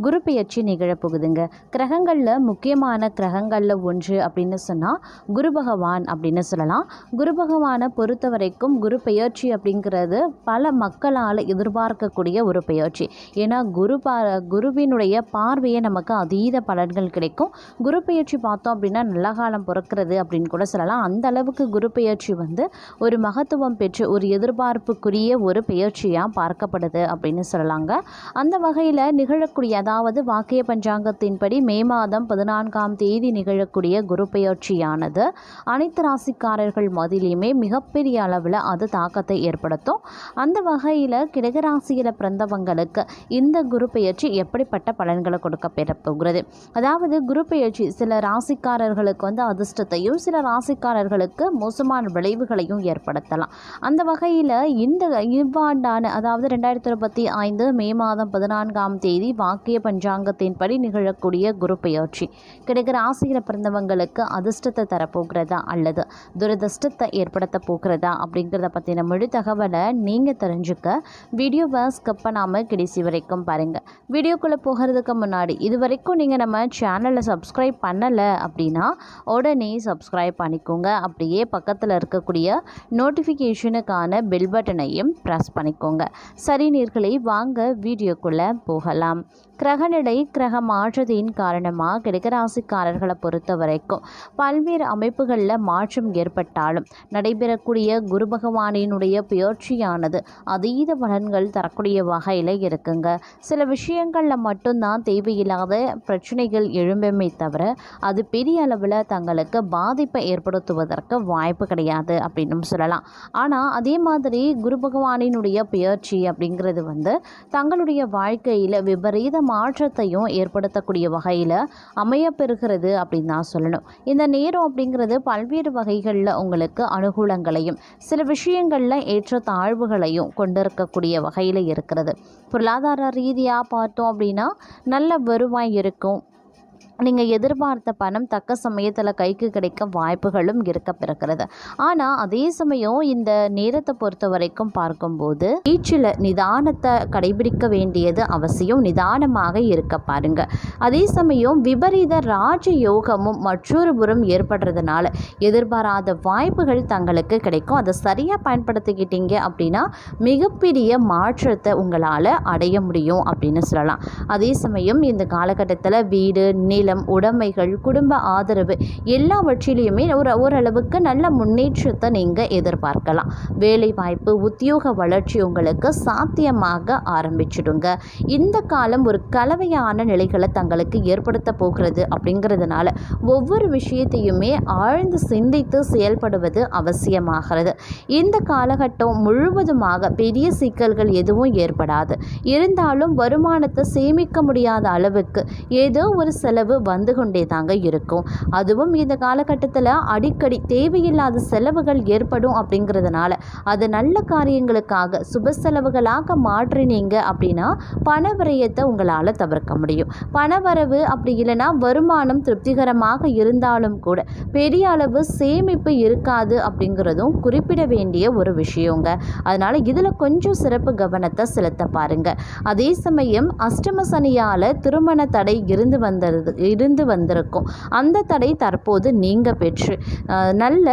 குரு பெயர்ச்சி நிகழப்போகுதுங்க. கிரகங்களில் முக்கியமான கிரகங்களில் ஒன்று அப்படின்னு சொன்னால் குரு பகவான் அப்படின்னு சொல்லலாம். குரு பகவானை பொறுத்த வரைக்கும் குரு பெயர்ச்சி அப்படிங்கிறது பல மக்களால் எதிர்பார்க்கக்கூடிய ஒரு பெயர்ச்சி. ஏன்னா குரு பா குருவினுடைய பார்வையை நமக்கு அதீத பலன்கள் கிடைக்கும். குரு பெயர்ச்சி பார்த்தோம் அப்படின்னா நல்ல காலம் பிறக்கிறது அப்படின்னு கூட சொல்லலாம். அந்த அளவுக்கு குரு பெயர்ச்சி வந்து ஒரு மகத்துவம் பெற்று ஒரு எதிர்பார்ப்புக்குரிய ஒரு பெயர்ச்சியாக பார்க்கப்படுது அப்படின்னு சொல்லலாங்க. அந்த வகையில் நிகழக்கூடிய அதாவது வாக்கிய பஞ்சாங்கத்தின்படி மே மாதம் பதினான்காம் தேதி நிகழக்கூடிய குரு பெயர்ச்சியானது அனைத்து ராசிக்காரர்கள் மதிலையுமே மிகப்பெரிய அளவில் அது தாக்கத்தை ஏற்படுத்தும். அந்த வகையில் கிடகராசியில் பிறந்தவங்களுக்கு இந்த குரு பெயர்ச்சி எப்படிப்பட்ட பலன்களை கொடுக்க பெறப்போகிறது அதாவது குரு பெயர்ச்சி சில ராசிக்காரர்களுக்கு வந்து அதிர்ஷ்டத்தையும் சில ராசிக்காரர்களுக்கு மோசமான விளைவுகளையும் ஏற்படுத்தலாம். அந்த வகையில் இந்த இவ்வாண்டான அதாவது ரெண்டாயிரத்தி இருபத்தி ஐந்து மே மாதம் பதினான்காம் தேதி வாக்கிய பஞ்சாங்கத்தின்படி நிகழக்கூடிய குரு பெயர்ச்சி கிடைக்கிற ஆசையில் பிறந்தவங்களுக்கு அதிர்ஷ்டத்தை தரப்போகிறதா அல்லது துரதிர்ஷ்டத்தை ஏற்படுத்த போகிறதா அப்படிங்கிறத பற்றின முழு தகவலை நீங்கள் தெரிஞ்சுக்க வீடியோவை ஸ்கிப் பண்ணாமல் கடைசி வரைக்கும் பாருங்கள் வீடியோக்குள்ளே போகிறதுக்கு முன்னாடி இது வரைக்கும் நீங்கள் நம்ம சேனலை சப்ஸ்கிரைப் பண்ணலை அப்படின்னா உடனே சப்ஸ்கிரைப் பண்ணிக்கோங்க. அப்படியே பக்கத்தில் இருக்கக்கூடிய நோட்டிஃபிகேஷனுக்கான பெல் பட்டனையும் ப்ரெஸ் பண்ணிக்கோங்க. சரி நேர்களை வாங்க வீடியோக்குள்ளே போகலாம். கிரகநிலை கிரக மாற்றத்தின் காரணமாக கிரகராசிக்காரர்களை பொறுத்த வரைக்கும் பல்வேறு அமைப்புகளில் மாற்றம் ஏற்பட்டாலும் நடைபெறக்கூடிய குரு பகவானினுடைய பெயர்ச்சியானது அதீத பலன்கள் தரக்கூடிய வகையில் இருக்குங்க. சில விஷயங்களில் மட்டும்தான் தேவையில்லாத பிரச்சனைகள் எழும்புமே தவிர அது பெரிய அளவில் தங்களுக்கு பாதிப்பை ஏற்படுத்துவதற்கு வாய்ப்பு கிடையாது அப்படின்னு சொல்லலாம். ஆனால் அதே மாதிரி குரு பகவானினுடைய பெயர்ச்சி அப்படிங்கிறது வந்து தங்களுடைய வாழ்க்கையில் விபரீதமாக மாற்றத்தையும் ஏற்படுத்தக்கூடிய வகையில் அமையப்பெறுகிறது அப்படின்னு தான் சொல்லணும். இந்த நேரம் அப்படிங்கிறது பல்வேறு வகைகளில் உங்களுக்கு அனுகூலங்களையும் சில விஷயங்களில் ஏற்ற தாழ்வுகளையும் கொண்டிருக்கக்கூடிய வகையில் இருக்கிறது. பொருளாதார ரீதியாக பார்த்தோம் அப்படின்னா நல்ல வருவாய் இருக்கும். நீங்கள் எதிர்பார்த்த பணம் தக்க சமயத்தில் கைக்கு கிடைக்க வாய்ப்புகளும் இருக்க பிறக்கிறது. ஆனால் அதே சமயம் இந்த நேரத்தை பொறுத்த வரைக்கும் பார்க்கும்போது பேச்சில் நிதானத்தை கடைபிடிக்க வேண்டியது அவசியம் நிதானமாக இருக்க பாருங்க. அதே சமயம் விபரீத ராஜ யோகமும் மற்றொரு புறம் ஏற்படுறதுனால எதிர்பாராத வாய்ப்புகள் தங்களுக்கு கிடைக்கும். அதை சரியாக பயன்படுத்திக்கிட்டீங்க அப்படின்னா மிகப்பெரிய மாற்றத்தை உங்களால் அடைய முடியும் அப்படின்னு சொல்லலாம். அதே சமயம் இந்த காலகட்டத்தில் வீடு நிலம் உடைமைகள் குடும்ப ஆதரவு எல்லாவற்றிலையுமே ஒரு ஓரளவுக்கு நல்ல முன்னேற்றத்தை நீங்கள் எதிர்பார்க்கலாம். வேலை வாய்ப்பு உத்தியோக வளர்ச்சி உங்களுக்கு சாத்தியமாக ஆரம்பிச்சிடுங்க. இந்த காலம் ஒரு கலவையான நிலைகளை தங்களுக்கு ஏற்படுத்த போகிறது அப்படிங்கிறதுனால ஒவ்வொரு விஷயத்தையுமே ஆழ்ந்து சிந்தித்து செயல்படுவது அவசியமாகிறது. இந்த காலகட்டம் முழுவதுமாக பெரிய சிக்கல்கள் எதுவும் ஏற்படாது. இருந்தாலும் வருமானத்தை சேமிக்க முடியாத அளவுக்கு ஏதோ ஒரு செலவு வந்து கொண்டே தாங்க இருக்கும். அதுவும் இந்த காலகட்டத்தில் அடிக்கடி தேவையில்லாத செலவுகள் ஏற்படும் அப்படிங்கிறதுனால அது நல்ல காரியங்களுக்காக சுப செலவுகளாக மாற்றினீங்க அப்படின்னா பண விரயத்தை உங்களால் தவிர்க்க முடியும். பணவரவு அப்படி இல்லைன்னா வருமானம் திருப்திகரமாக இருந்தாலும் கூட பெரிய அளவு சேமிப்பு இருக்காது அப்படிங்கிறதும் குறிப்பிட வேண்டிய ஒரு விஷயங்க. அதனால் இதில் கொஞ்சம் சிறப்பு கவனத்தை செலுத்த பாருங்க. அதே சமயம் அஷ்டம சனியால் திருமண தடை இருந்து வந்தது இருந்து வந்திருக்கும். அந்த தடை தற்போது நீங்க பெற்று நல்ல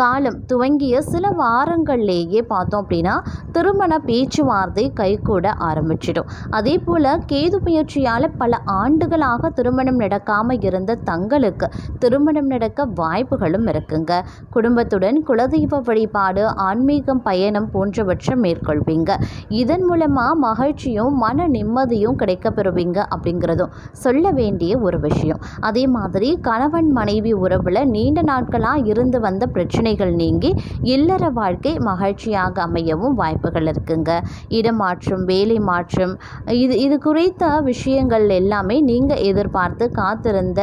காலம் துவங்கிய சில வாரங்கள்லேயே பார்த்தோம் அப்படின்னா திருமண பேச்சுவார்த்தை கைகூட ஆரம்பிச்சிடும். அதே போல் கேது பயிற்சியால் பல ஆண்டுகளாக திருமணம் நடக்காமல் இருந்த தங்களுக்கு திருமணம் நடக்க வாய்ப்புகளும் இருக்குங்க. குடும்பத்துடன் குலதெய்வ வழிபாடு ஆன்மீகம் பயணம் போன்றவற்றை மேற்கொள்வீங்க. இதன் மூலமாக மகிழ்ச்சியும் மன நிம்மதியும் கிடைக்க பெறுவீங்க அப்படிங்கிறதும் சொல்ல வேண்டிய ஒரு விஷயம். அதே மாதிரி கணவன் மனைவி உறவில் நீண்ட நாட்களாக இருந்து வந்த பிரச்சனைகள் நீங்கி இல்லற வாழ்க்கை மகிழ்ச்சியாக அமையவும் வாய்ப்புகள் இருக்குங்க. இடமாற்றம் வேலை மாற்றம் இது இது குறித்த விஷயங்கள் எல்லாமே நீங்கள் எதிர்பார்த்து காத்திருந்த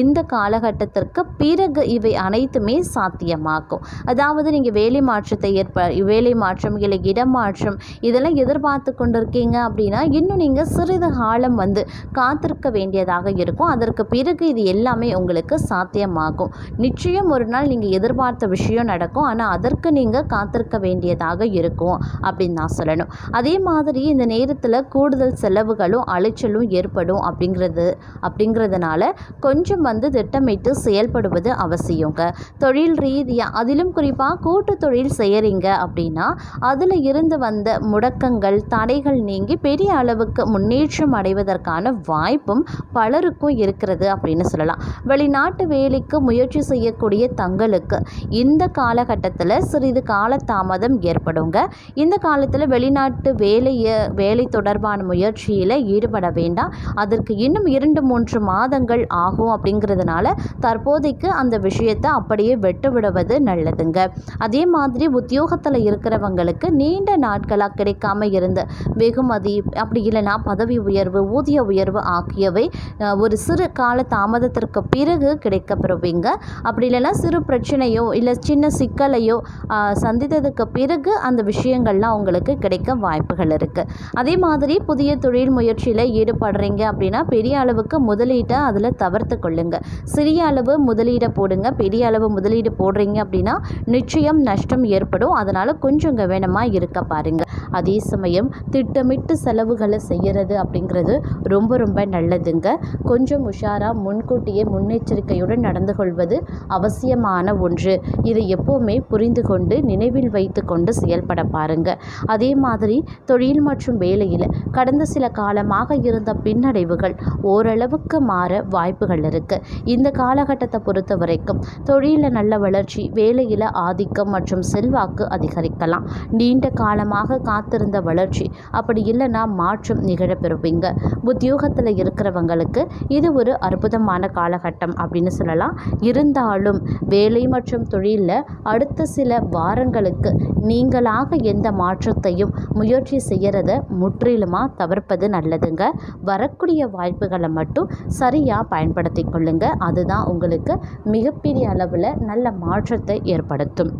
இந்த காலகட்டத்திற்கு பிறகு இவை அனைத்துமே சாத்தியமாக்கும் அதாவது நீங்கள் வேலை மாற்றத்தை ஏற்ப வேலை மாற்றம் இல்லை இடமாற்றம் இதெல்லாம் எதிர்பார்த்து கொண்டிருக்கீங்க அப்படின்னா இன்னும் நீங்கள் சிறிது காலம் வந்து காத்திருக்க வேண்டியதாக இருக்கும். அதற்கு பிறகு இது எல்லாமே உங்களுக்கு சாத்தியமாகும். நிச்சயம் ஒரு நாள் நீங்கள் எதிர்பார்த்து விஷயம் நடக்கும். ஆனால் அதற்கு நீங்கள் காத்திருக்க வேண்டியதாக இருக்கும் அப்படின்னு நான் சொல்லணும். அதே மாதிரி இந்த நேரத்தில் கூடுதல் செலவுகளும் அலைச்சலும் ஏற்படும் அப்படிங்கிறது அப்படிங்கிறதுனால கொஞ்சம் வந்து திட்டமிட்டு செயல்படுவது அவசியங்க. தொழில் ரீதியாக அதிலும் குறிப்பாக கூட்டு தொழில் செய்கிறீங்க அப்படின்னா அதில் இருந்து வந்த முடக்கங்கள் தடைகள் நீங்கி பெரிய அளவுக்கு முன்னேற்றம் அடைவதற்கான வாய்ப்பும் பலருக்கும் இருக்கிறது அப்படின்னு சொல்லலாம். வெளிநாட்டு வேலைக்கு முயற்சி செய்யக்கூடிய தங்களுக்கு இந்த காலகட்டத்தில் சிறிது காலதாமதம் ஏற்படுங்க. இந்த காலத்தில் வெளிநாட்டு வேலையை வேலை தொடர்பான முயற்சியில் ஈடுபட வேண்டாம். அதற்கு இன்னும் இரண்டு மூன்று மாதங்கள் ஆகும் அப்படிங்கிறதுனால தற்போதைக்கு அந்த விஷயத்தை அப்படியே வெட்டு விடுவது நல்லதுங்க. அதே மாதிரி உத்தியோகத்தில் இருக்கிறவங்களுக்கு நீண்ட நாட்களாக கிடைக்காம இருந்த வெகுமதி அப்படி இல்லைன்னா பதவி உயர்வு ஊதிய உயர்வு ஆகியவை ஒரு சிறு கால தாமதத்திற்கு பிறகு கிடைக்கப்பெறுவீங்க. அப்படி இல்லைன்னா சிறு பிரச்சனையோ இல்லை சின்ன சிக்கலையோ சந்தித்ததுக்கு பிறகு அந்த விஷயங்கள்லாம் உங்களுக்கு கிடைக்க வாய்ப்புகள் இருக்குது அதே மாதிரி புதிய தொழில் முயற்சியில் ஈடுபடுறீங்க அப்படின்னா பெரிய அளவுக்கு முதலீட்டை அதில் தவிர்த்து கொள்ளுங்க. சிறிய அளவு முதலீடை போடுங்க. பெரிய அளவு முதலீடு போடுறீங்க அப்படின்னா நிச்சயம் நஷ்டம் ஏற்படும். அதனால் கொஞ்சம் கவனமாக இருக்க பாருங்கள் அதே சமயம் திட்டமிட்டு செலவுகளை செய்கிறது அப்படிங்கிறது ரொம்ப ரொம்ப நல்லதுங்க. கொஞ்சம் உஷாராக முன்கூட்டியே முன்னெச்சரிக்கையுடன் நடந்து கொள்வது அவசியமான ஒன்று. இதை எப்போவுமே புரிந்து கொண்டு நினைவில் வைத்து கொண்டு செயல்பட பாருங்க. அதே மாதிரி தொழில் மற்றும் வேலையில் கடந்த சில காலமாக இருந்த பின்னடைவுகள் ஓரளவுக்கு மாற வாய்ப்புகள் இருக்குது இந்த காலகட்டத்தை பொறுத்த வரைக்கும் தொழிலில் நல்ல வளர்ச்சி வேலையில் ஆதிக்கம் மற்றும் செல்வாக்கு அதிகரிக்கலாம். நீண்ட காலமாக காத்திருந்த வளர்ச்சி அப்படி இல்லைன்னா மாற்றம் நிகழப்பெறுவீங்க உத்தியோகத்தில் இருக்கிறவங்களுக்கு இது ஒரு அற்புதமான காலகட்டம் அப்படின்னு சொல்லலாம். இருந்தாலும் வேலை மற்றும் தொழிலில் அடுத்த சில வாரங்களுக்கு நீங்களாக எந்த மாற்றத்தையும் முயற்சி செய்கிறத முற்றிலுமாக தவிர்ப்பது நல்லதுங்க. வரக்கூடிய வாய்ப்புகளை மட்டும் சரியாக பயன்படுத்தி கொள்ளுங்க. அதுதான் உங்களுக்கு மிகப்பெரிய அளவில் நல்ல மாற்றத்தை ஏற்படுத்தும்.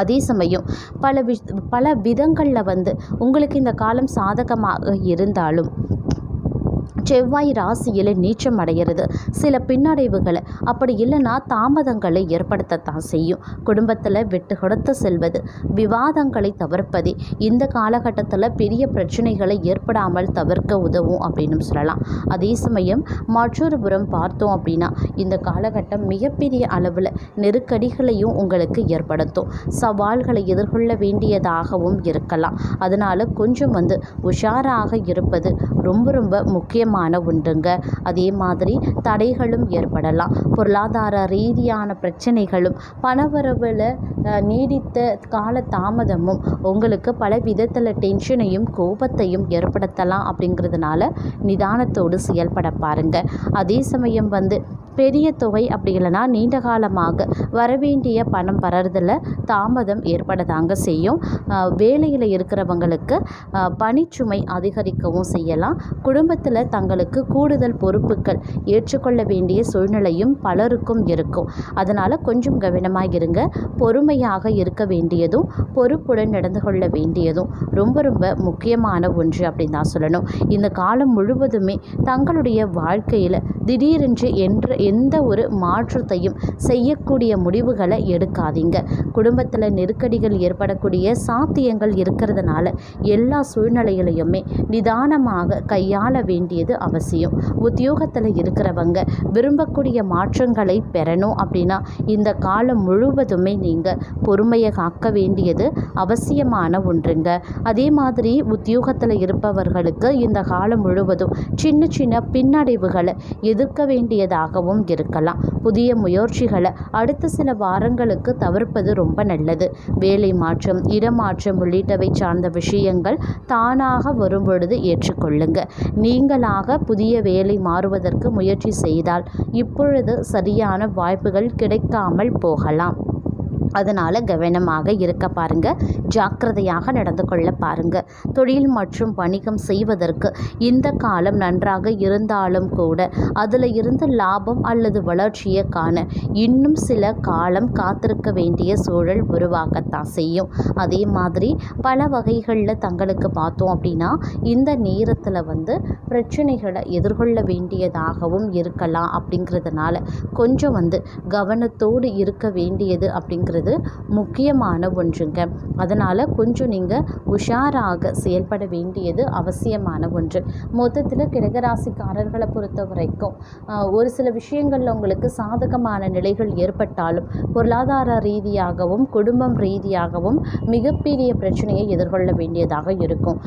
அதே சமயம் பல வி பல விதங்களில் வந்து உங்களுக்கு இந்த காலம் சாதகமாக இருந்தாலும் செவ்வாய் ராசியில் நீச்சம் அடைகிறது. சில பின்னடைவுகளை. அப்படி இல்லைன்னா தாமதங்களை ஏற்படுத்தத்தான் செய்யும். குடும்பத்தில் விட்டு கொடுத்து செல்வது. விவாதங்களை தவிர்ப்பதே. இந்த காலகட்டத்தில் பெரிய பிரச்சனைகளை ஏற்படாமல் தவிர்க்க உதவும் அப்படின்னு சொல்லலாம். அதே சமயம் மற்றொரு புறம் பார்த்தோம் அப்படின்னா இந்த காலகட்டம் மிகப்பெரிய அளவில் நெருக்கடிகளையும் உங்களுக்கு ஏற்படுத்தும். சவால்களை எதிர்கொள்ள வேண்டியதாகவும் இருக்கலாம். அதனால் கொஞ்சம் வந்து உஷாராக இருப்பது ரொம்ப ரொம்ப முக்கியம் முக்கியமான ஒன்றுங்க அதே மாதிரி தடைகளும் ஏற்படலாம். பொருளாதார ரீதியான பிரச்சனைகளும் பணவரவில் நீடித்த கால தாமதமும் உங்களுக்கு பல விதத்தில் டென்ஷனையும் கோபத்தையும் ஏற்படுத்தலாம் அப்படிங்கிறதுனால நிதானத்தோடு செயல்பட பாருங்க. அதே சமயம் வந்து பெரிய தொகை அப்படி இல்லைன்னா நீண்ட காலமாக வரவேண்டிய பணம் வர்றதில் தாமதம் ஏற்படதாங்க செய்யும். வேலையில் இருக்கிறவங்களுக்கு பணிச்சுமை அதிகரிக்கவும் செய்யலாம். குடும்பத்தில் தங்களுக்கு கூடுதல் பொறுப்புகள் ஏற்றுக்கொள்ள வேண்டிய சூழ்நிலையும் பலருக்கும் இருக்கும். அதனால் கொஞ்சம் கவனமாக இருங்க. பொறுமையாக இருக்க வேண்டியதும் பொறுப்புடன் நடந்து கொள்ள வேண்டியதும் ரொம்ப ரொம்ப முக்கியமான ஒன்று அப்படின்னு தான் சொல்லணும். இந்த காலம் முழுவதுமே தங்களுடைய வாழ்க்கையில் திடீரென்று என்ற எந்த ஒரு மாற்றத்தையும் செய்யக்கூடிய முடிவுகளை எடுக்காதீங்க. குடும்பத்தில் நெருக்கடிகள் ஏற்படக்கூடிய சாத்தியங்கள் இருக்கிறதுனால எல்லா சூழ்நிலைகளையுமே நிதானமாக கையாள வேண்டியது அவசியம். உத்தியோகத்தில் இருக்கிறவங்க விரும்பக்கூடிய மாற்றங்களை பெறணும் அப்படின்னா இந்த காலம் முழுவதுமே நீங்கள் பொறுமையை காக்க வேண்டியது அவசியமான ஒன்றுங்க. அதே மாதிரி உத்தியோகத்தில் இருப்பவர்களுக்கு இந்த காலம் முழுவதும் சின்ன சின்ன பின்னடைவுகளை எதிர்க்க வேண்டியதாகவும் இருக்கலாம். புதிய முயற்சிகளை அடுத்த சில வாரங்களுக்கு தவிர்ப்பது ரொம்ப நல்லது. வேலை மாற்றம் இடமாற்றம் உள்ளிட்டவை சார்ந்த விஷயங்கள் தானாக வரும்பொழுது ஏற்றுக்கொள்ளுங்க. நீங்களாக புதிய வேலை மாறுவதற்கு முயற்சி செய்தால் இப்பொழுது சரியான வாய்ப்புகள் கிடைக்காமல் போகலாம். அதனால் கவனமாக இருக்க பாருங்க. ஜாக்கிரதையாக நடந்து கொள்ள பாருங்க. தொழில் மற்றும் வணிகம் செய்வதற்கு இந்த காலம் நன்றாக இருந்தாலும் கூட அதில் இருந்து லாபம் அல்லது வளர்ச்சியை காண இன்னும் சில காலம் காத்திருக்க வேண்டிய சூழல் உருவாகத்தான் செய்யும். அதே மாதிரி பல வகைகளில் தங்களுக்கு பார்த்தோம் அப்படின்னா இந்த நேரத்தில் வந்து பிரச்சனைகளை எதிர்கொள்ள வேண்டியதாகவும் இருக்கலாம் அப்படிங்கிறதுனால கொஞ்சம் வந்து கவனத்தோடு இருக்க வேண்டியது அப்படிங்கிறது முக்கியமான ஒன்றுங்க. அதனால் கொஞ்சம் நீங்கள் உஷாராக செயல்பட வேண்டியது அவசியமான ஒன்று. மொத்தத்தில் கிடகராசிக்காரர்களை பொறுத்த வரைக்கும் ஒரு சில விஷயங்களில் உங்களுக்கு சாதகமான நிலைகள் ஏற்பட்டாலும் பொருளாதார ரீதியாகவும் குடும்பம் ரீதியாகவும் மிகப்பெரிய பிரச்சனையை எதிர்கொள்ள வேண்டியதாக இருக்கும்.